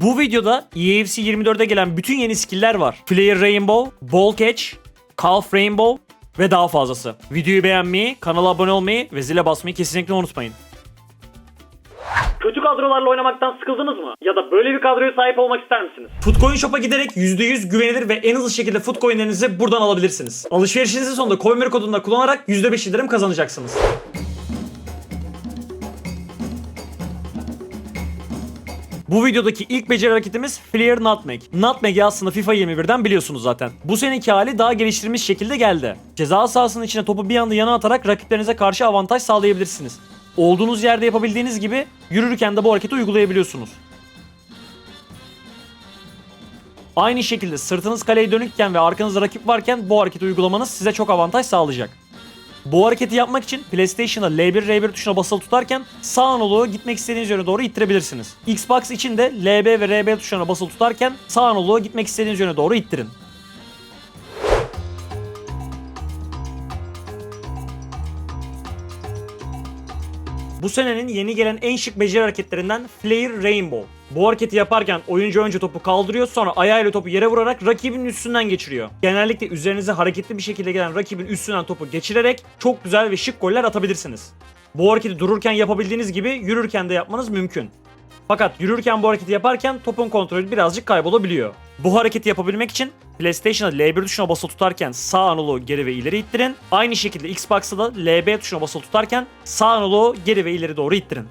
Bu videoda EAFC 24'e gelen bütün yeni skill'ler var. Flare Rainbow, Ball Catch, Calf Rainbow ve daha fazlası. Videoyu beğenmeyi, kanala abone olmayı ve zile basmayı kesinlikle unutmayın. Kötü kadrolarla oynamaktan sıkıldınız mı? Ya da böyle bir kadroya sahip olmak ister misiniz? Footcoin Shop'a giderek %100 güvenilir ve en hızlı şekilde Footcoin'lerinizi buradan alabilirsiniz. Alışverişinizin sonunda Coinmer kodunu da kullanarak %5 indirim kazanacaksınız. Bu videodaki ilk beceri hareketimiz Flare Nutmeg. Nutmeg'i aslında FIFA 21'den biliyorsunuz zaten. Bu seneki hali daha geliştirilmiş şekilde geldi. Ceza sahasının içine topu bir anda yana atarak rakiplerinize karşı avantaj sağlayabilirsiniz. Olduğunuz yerde yapabildiğiniz gibi yürürken de bu hareketi uygulayabiliyorsunuz. Aynı şekilde sırtınız kaleye dönükken ve arkanızda rakip varken bu hareketi uygulamanız size çok avantaj sağlayacak. Bu hareketi yapmak için PlayStation'da L1 R1 tuşuna basılı tutarken sağ analoğu gitmek istediğiniz yöne doğru ittirebilirsiniz. Xbox için de LB ve RB tuşlarına basılı tutarken sağ analoğu gitmek istediğiniz yöne doğru ittirin. Bu senenin yeni gelen en şık beceri hareketlerinden Flare Rainbow. Bu hareketi yaparken oyuncu önce topu kaldırıyor sonra ayağıyla topu yere vurarak rakibin üstünden geçiriyor. Genellikle üzerinize hareketli bir şekilde gelen rakibin üstünden topu geçirerek çok güzel ve şık goller atabilirsiniz. Bu hareketi dururken yapabildiğiniz gibi yürürken de yapmanız mümkün. Fakat yürürken bu hareketi yaparken topun kontrolü birazcık kaybolabiliyor. Bu hareketi yapabilmek için PlayStation'da L1 tuşuna basılı tutarken sağ analoğu geri ve ileri ittirin. Aynı şekilde Xbox'ta da LB tuşuna basılı tutarken sağ analoğu geri ve ileri doğru ittirin.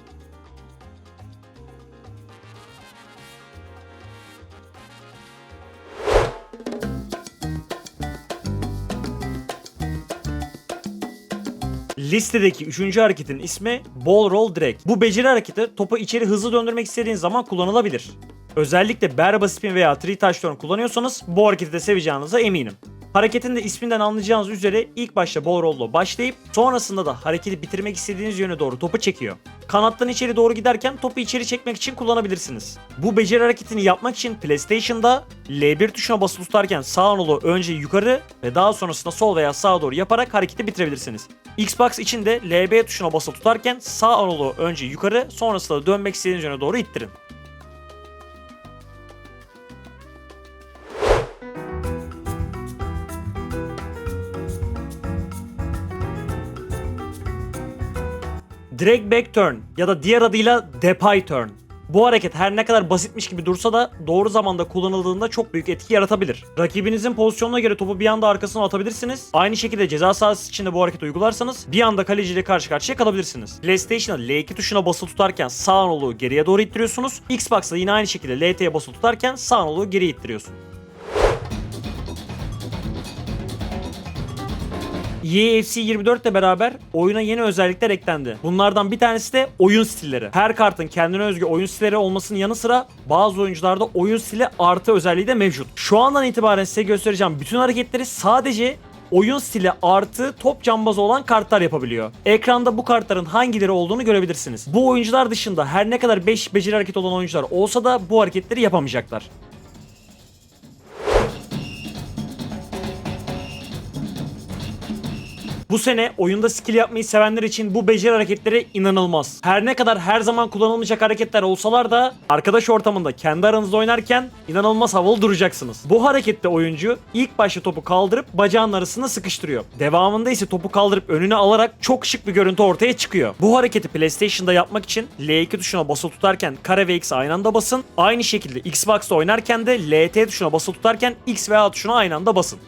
Listedeki üçüncü hareketin ismi Ball Roll Drag. Bu beceri hareketi topu içeri hızlı döndürmek istediğiniz zaman kullanılabilir. Özellikle Berba Spin veya Three Touchdown kullanıyorsanız bu hareketi de seveceğinize eminim. Hareketin de isminden anlayacağınız üzere ilk başta ball roll'la başlayıp sonrasında da hareketi bitirmek istediğiniz yöne doğru topu çekiyor. Kanattan içeri doğru giderken topu içeri çekmek için kullanabilirsiniz. Bu beceri hareketini yapmak için PlayStation'da L1 tuşuna basılı tutarken sağ anolu önce yukarı ve daha sonrasında sol veya sağa doğru yaparak hareketi bitirebilirsiniz. Xbox için de LB tuşuna basılı tutarken sağ anolu önce yukarı sonrasında da dönmek istediğiniz yöne doğru ittirin. Drag back turn ya da diğer adıyla depay turn. Bu hareket her ne kadar basitmiş gibi dursa da doğru zamanda kullanıldığında çok büyük etki yaratabilir. Rakibinizin pozisyonuna göre topu bir anda arkasına atabilirsiniz. Aynı şekilde ceza sahası içinde bu hareketi uygularsanız bir anda kaleciyle karşı karşıya kalabilirsiniz. PlayStation'da L2 tuşuna basılı tutarken sağ analoğu geriye doğru ittiriyorsunuz. Xbox'ta yine aynı şekilde LT'ye basılı tutarken sağ analoğu geriye ittiriyorsun. EAFC 24 ile beraber oyuna yeni özellikler eklendi. Bunlardan bir tanesi de oyun stilleri. Her kartın kendine özgü oyun stilleri olmasının yanı sıra bazı oyuncularda oyun stili artı özelliği de mevcut. Şu andan itibaren size göstereceğim bütün hareketleri sadece oyun stili artı top cambazı olan kartlar yapabiliyor. Ekranda bu kartların hangileri olduğunu görebilirsiniz. Bu oyuncular dışında her ne kadar 5 beceri hareket olan oyuncular olsa da bu hareketleri yapamayacaklar. Bu sene oyunda skill yapmayı sevenler için bu beceri hareketleri inanılmaz. Her ne kadar her zaman kullanılmayacak hareketler olsalar da arkadaş ortamında kendi aranızda oynarken inanılmaz havalı duracaksınız. Bu harekette oyuncu ilk başta topu kaldırıp bacağının arasına sıkıştırıyor. Devamında ise topu kaldırıp önüne alarak çok şık bir görüntü ortaya çıkıyor. Bu hareketi PlayStation'da yapmak için L2 tuşuna basılı tutarken kare ve X aynı anda basın. Aynı şekilde Xbox'ta oynarken de LT tuşuna basılı tutarken X ve A tuşuna aynı anda basın.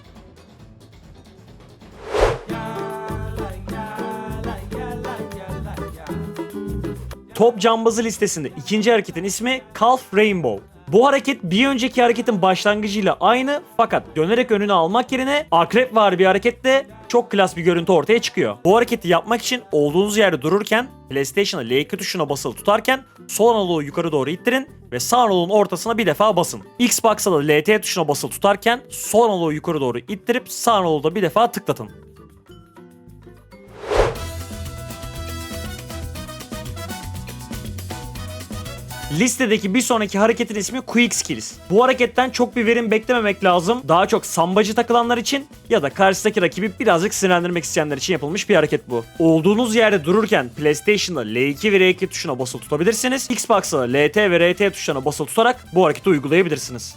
Top cambazı listesinde ikinci hareketin ismi Calf Rainbow. Bu hareket bir önceki hareketin başlangıcıyla aynı fakat dönerek önüne almak yerine akrep var bir hareketle çok klas bir görüntü ortaya çıkıyor. Bu hareketi yapmak için olduğunuz yerde dururken PlayStation'a L2 tuşuna basılı tutarken sol analoğu yukarı doğru ittirin ve sağ analoğun ortasına bir defa basın. Xbox'ta da LT tuşuna basılı tutarken sol analoğu yukarı doğru ittirip sağ analoğu da bir defa tıklatın. Listedeki bir sonraki hareketin ismi Quick Skills. Bu hareketten çok bir verim beklememek lazım. Daha çok sambacı takılanlar için ya da karşıdaki rakibi birazcık sinirlendirmek isteyenler için yapılmış bir hareket bu. Olduğunuz yerde dururken PlayStation'da L2 ve R2 tuşuna basılı tutabilirsiniz. Xbox'ta da LT ve RT tuşlarına basılı tutarak bu hareketi uygulayabilirsiniz.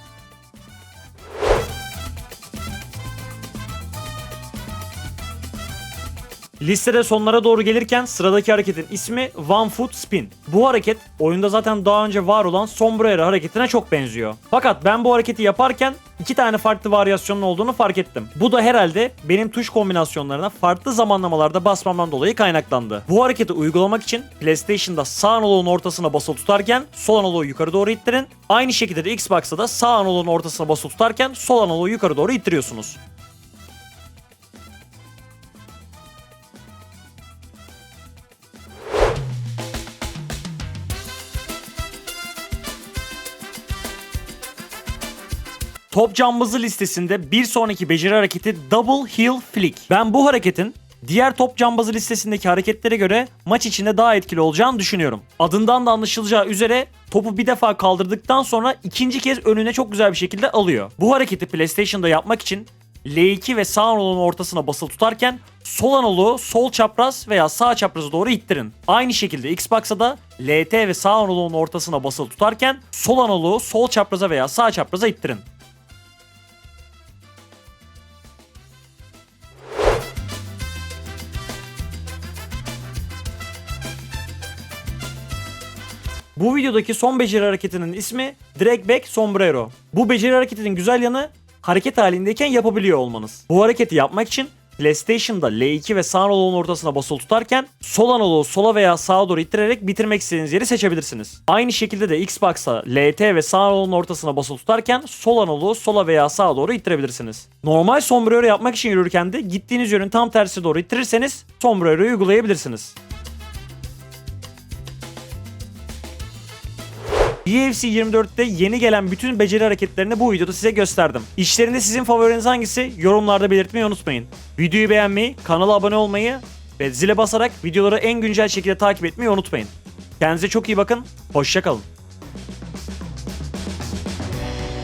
Listede sonlara doğru gelirken sıradaki hareketin ismi One Foot Spin. Bu hareket oyunda zaten daha önce var olan sombrero hareketine çok benziyor. Fakat ben bu hareketi yaparken iki tane farklı varyasyonun olduğunu fark ettim. Bu da herhalde benim tuş kombinasyonlarına farklı zamanlamalarda basmamdan dolayı kaynaklandı. Bu hareketi uygulamak için PlayStation'da sağ analoğun ortasına basılı tutarken sol analoğu yukarı doğru ittirin. Aynı şekilde de Xbox'ta da sağ analoğun ortasına basılı tutarken sol analoğu yukarı doğru ittiriyorsunuz. Top cambazı listesinde bir sonraki beceri hareketi Double Heel Flick. Ben bu hareketin diğer top cambazı listesindeki hareketlere göre maç içinde daha etkili olacağını düşünüyorum. Adından da anlaşılacağı üzere topu bir defa kaldırdıktan sonra ikinci kez önüne çok güzel bir şekilde alıyor. Bu hareketi PlayStation'da yapmak için L2 ve sağ anoluğun ortasına basılı tutarken sol anoluğu sol çapraz veya sağ çapraza doğru ittirin. Aynı şekilde Xbox'a da LT ve sağ anoluğun ortasına basılı tutarken sol anoluğu sol çapraza veya sağ çapraza ittirin. Bu videodaki son beceri hareketinin ismi Drag Back Sombrero. Bu beceri hareketinin güzel yanı hareket halindeyken yapabiliyor olmanız. Bu hareketi yapmak için PlayStation'da L2 ve sağ analoğun ortasına basılı tutarken sol analoğu sola veya sağa doğru ittirerek bitirmek istediğiniz yeri seçebilirsiniz. Aynı şekilde de Xbox'ta LT ve sağ analoğun ortasına basılı tutarken sol analoğu sola veya sağa doğru ittirebilirsiniz. Normal sombrero yapmak için yürürken de gittiğiniz yönün tam tersi doğru ittirirseniz sombrero'yu uygulayabilirsiniz. UFC 24'te yeni gelen bütün beceri hareketlerini bu videoda size gösterdim. İşlerinde sizin favoriniz hangisi? Yorumlarda belirtmeyi unutmayın. Videoyu beğenmeyi, kanala abone olmayı ve zile basarak videoları en güncel şekilde takip etmeyi unutmayın. Kendinize çok iyi bakın, hoşçakalın.